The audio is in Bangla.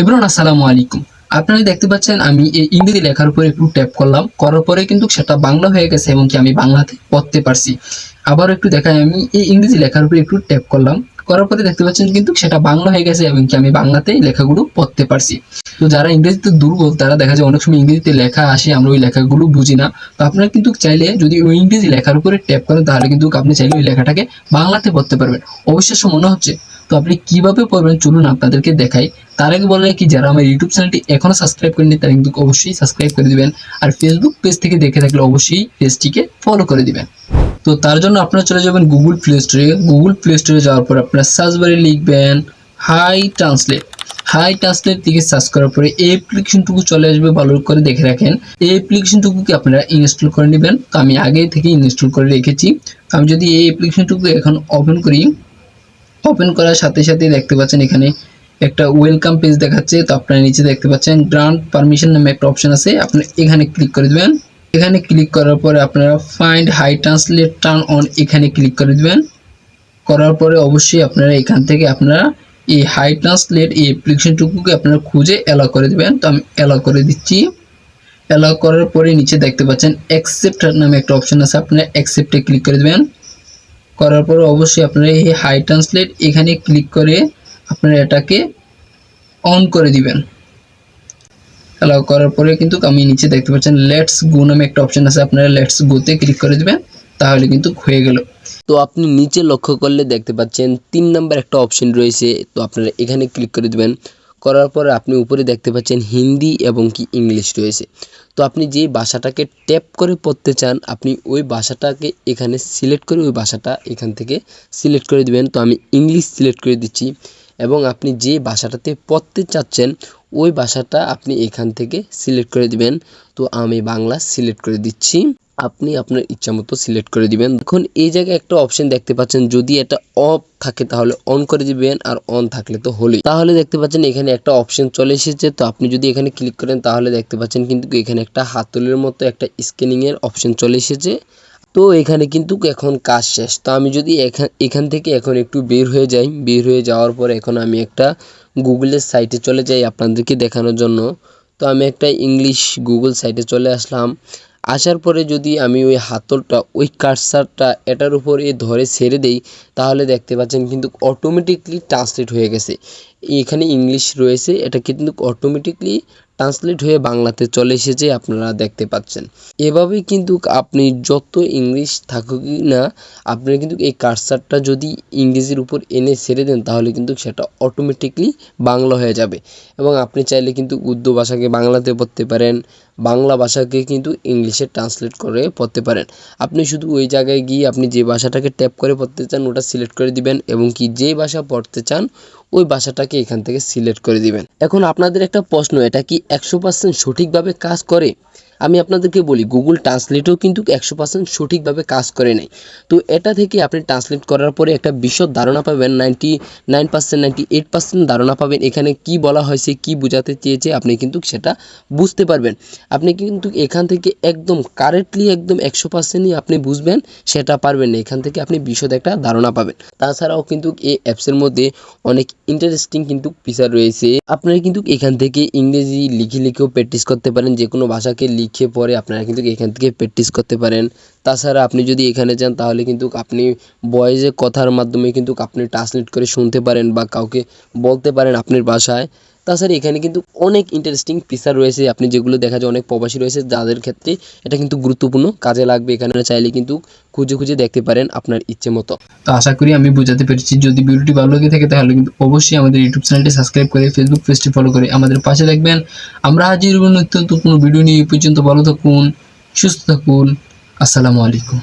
এবার আসসালামু আলাইকুম। আপনারা দেখতে পাচ্ছেন, আমি এই ইংরেজি লেখার উপরে একটু ট্যাপ করলাম। করার পরে কিন্তু সেটা বাংলা হয়ে গেছে এবং কি আমি বাংলাতে পড়তে পারছি। আবার একটু দেখাই, আমি এই ইংরেজি লেখার উপরে একটু ট্যাপ করলাম। করার পরে দেখতে পাচ্ছেন কিন্তু সেটা বাংলা হয়ে গেছে এবং কি আমি বাংলাতে এই লেখাগুলো পড়তে পারছি। তো যারা ইংরেজিতে দুর্বল, তারা দেখা যায় অনেক সময় ইংরেজিতে লেখা আসে, আমরা ওই লেখাগুলো বুঝি না। তো আপনারা কিন্তু চাইলে যদি ওই ইংরেজি লেখার উপরে ট্যাপ করেন, তাহলে কিন্তু আপনি চাইলে ওই লেখাটাকে বাংলাতে পড়তে পারবেন। অবশ্য মনে হচ্ছে, তো আপনি কীভাবে পড়বেন চলুন আপনাদেরকে দেখাই। তার আগে বলে কি যারা আমার ইউটিউব চ্যানেলটি এখনও সাবস্ক্রাইব করেনি তারা কিন্তু অবশ্যই সাবস্ক্রাইব করে দিবেন। আর ফেসবুক পেজ থেকে দেখে থাকলে অবশ্যই পেজটিকে ফলো করে দিবেন। তো তার জন্য আপনারা চলে যাবেন গুগল প্লে স্টোরে গুগল প্লে স্টোরে যাওয়ার পর আপনারা সার্চ বারে লিখবেন হাই ট্রান্সলেট হাই ট্রান্সলেট থেকে সার্চ করার পরে এই অ্যাপ্লিকেশনটুকু চলে আসবে, ভালো করে দেখে রাখেন। এই অ্যাপ্লিকেশনটুকুকে আপনারা ইনস্টল করে নেবেন? তো আমি আগে থেকে ইনস্টল করে রেখেছি। আমি যদি এই অ্যাপ্লিকেশনটুকু এখন ওপেন করি ওপেন করার সাথে সাথে দেখতে পাচ্ছেন এখানে একটা ওয়েলকাম পেজ দেখাচ্ছে। তো আপনারা নিচে দেখতে পাচ্ছেন গ্রান্ট পারমিশন নামে একটা অপশন আছে। আপনি এখানে ক্লিক করে দিবেন। এখানে ক্লিক করার পরে আপনারা find hi translate turn on এখানে ক্লিক করে দেবেন। করার পরে অবশ্যই আপনারা এখান থেকে আপনারা এই হাই ট্রান্সলেট এই অ্যাপ্লিকেশনটুকুকে আপনারা খুঁজে অ্যালাউ করে দেবেন। তো আমি অ্যালাউ করে দিচ্ছি। অ্যালাউ করার পরে নিচে দেখতে পাচ্ছেন অ্যাকসেপ্ট নামে একটা অপশন আছে। আপনারা অ্যাকসেপ্টে ক্লিক করে দেবেন। করার পরে অবশ্যই আপনারা এই হাই ট্রান্সলেট এখানে ক্লিক করে আপনারা এটাকে অন করে দিবেন। অ্যালাউ করার পরে কিন্তু আমি নিচে দেখতে পাচ্ছেন লেটস গো নামে একটা অপশন আছে, আপনারা লেটস গোতে ক্লিক করে দেবেন, তাহলে কিন্তু হয়ে গেল। তো আপনি নিচে লক্ষ্য করলে দেখতে পাচ্ছেন তিন নাম্বার একটা অপশন রয়েছে, তো আপনারা এখানে ক্লিক করে দিবেন। করার পরে আপনি উপরে দেখতে পাচ্ছেন হিন্দি এবং কি ইংলিশ রয়েছে। তো আপনি যে ভাষাটাকে ট্যাপ করে পড়তে চান, আপনি ওই ভাষাটাকে এখানে সিলেক্ট করে ওই ভাষাটা এখান থেকে সিলেক্ট করে দিবেন। তো আমি ইংলিশ সিলেক্ট করে দিচ্ছি। এবং আপনি যে ভাষাটাতে পড়তে চাচ্ছেন, ওই ভাষাটা আপনি এখান থেকে সিলেক্ট করে দিবেন। তো আমি বাংলা সিলেক্ট করে দিচ্ছি। আপনি আপনার ইচ্ছা মতো সিলেক্ট করে দিবেন। এখন এই জায়গায় একটা অপশন দেখতে পাচ্ছেন। যদি এটা অফ থাকে, তাহলে অন করে দিবেন আর অন থাকলে তো হলোই। তাহলে দেখতে পাচ্ছেন, এখানে একটা অপশন চলে এসেছে। তো আপনি যদি এখানে ক্লিক করেন, তাহলে দেখতে পাচ্ছেন কিন্তু এখানে একটা হাতলের মতো একটা স্ক্যানিং এর অপশন চলে এসেছে। তো এখানে কিন্তু এখন কাজ শেষ। তো আমি যদি এখান এখান থেকে এখন একটু বের হয়ে যাই, বের হয়ে যাওয়ার পর এখন আমি একটা গুগলের সাইটে চলে যাই আপনাদেরকে দেখানোর জন্য। তো আমি একটা ইংলিশ গুগল সাইটে চলে আসলাম। আসার পরে যদি আমি ওই হাতলটা, ওই কার্সারটা এটার উপরে ধরে ছেড়ে দেই, তাহলে দেখতে পাচ্ছেন কিন্তু অটোমেটিকলি ট্রান্সলেট হয়ে গেছে। এখানে ইংলিশ রয়েছে। এটা কিন্তু অটোমেটিকলি ট্রান্সলেট হয়ে বাংলাতে চলে এসেছে, আপনারা দেখতে পাচ্ছেন। এভাবেই কিন্তু আপনি যত ইংলিশ থাকুক না, আপনি কিন্তু এই কার্সারটা যদি ইংরেজির উপর এনে ছেড়ে দেন, তাহলে কিন্তু সেটা অটোমেটিকলি বাংলা হয়ে যাবে। এবং আপনি চাইলে কিন্তু উর্দু ভাষাকে বাংলাতে পড়তে পারেন, বাংলা ভাষাকে কিন্তু ইংলিশে ট্রান্সলেট করে পড়তে পারেন। আপনি শুধু ওই জায়গায় গিয়ে আপনি যে ভাষাটাকে ট্যাপ করে পড়তে চান, ওটা সিলেক্ট করে দিবেন এবং কি যে ভাষা পড়তে চান, ওই ভাষাটাকে এখান থেকে সিলেক্ট করে দিবেন। এখন আপনাদের একটা প্রশ্ন, এটা কি একশো পার্সেন্ট সঠিকভাবে কাজ করে? আমি আপনাদেরকে বলি গুগল ট্রান্সলেটও কিন্তু একশো পার্সেন্ট সঠিকভাবে কাজ করে নাই। তো এটা থেকে আপনি ট্রান্সলেট করার পরে একটা বিশদ ধারণা পাবেন ninety nine percent ninety eight percent ধারণা পাবেন, এখানে কি বলা হয়েছে, কি বোঝাতে চেয়েছে, আপনি কিন্তু সেটা বুঝতে পারবেন। আপনি কিন্তু এখান থেকে একদম কারেক্টলি একদম একশো পার্সেন্টই আপনি বুঝবেন, সেটা পারবেন না, এখান থেকে আপনি বিশদ একটা ধারণা পাবেন। তাছাড়াও কিন্তু এই অ্যাপসের মধ্যে অনেক ইন্টারেস্টিং কিন্তু ফিচার রয়েছে। আপনারা কিন্তু এখান থেকে ইংরেজি লিখে লিখেও প্র্যাকটিস করতে পারেন যে কোনো ভাষাকে লিখে পরে আপনারা কিন্তু এখান থেকে প্র্যাকটিস করতে পারেন। তাছাড়া আপনি যদি এখানে যান, তাহলে কিন্তু আপনি ভয়েসে কথার মাধ্যমে কিন্তু আপনি ট্রান্সলেট করে শুনতে পারেন বা কাউকে বলতে পারেন আপনার ভাষায়। তাছাড়া এখানে কিন্তু অনেক ইন্টারেস্টিং ফিচার রয়েছে, আপনি যেগুলো দেখা যায় অনেক প্রবাসী রয়েছে, যাদের ক্ষেত্রে এটা কিন্তু গুরুত্বপূর্ণ কাজে লাগবে। এখানে চাইলে কিন্তু খুঁজে খুঁজে দেখতে পারেন আপনার ইচ্ছে মতো। তো আশা করি আমি বোঝাতে পেরেছি। যদি ভিডিওটি ভালো লেগে থাকে, তাহলে কিন্তু অবশ্যই আমাদের ইউটিউব চ্যানেলটি সাবস্ক্রাইব করে ফেসবুক পেজটি ফলো করে আমাদের পাশে থাকবেন আমরা হাজির নতুন কোনো ভিডিও নিয়ে। পর্যন্ত ভালো থাকুন, সুস্থ থাকুন। আসসালামু আলাইকুম।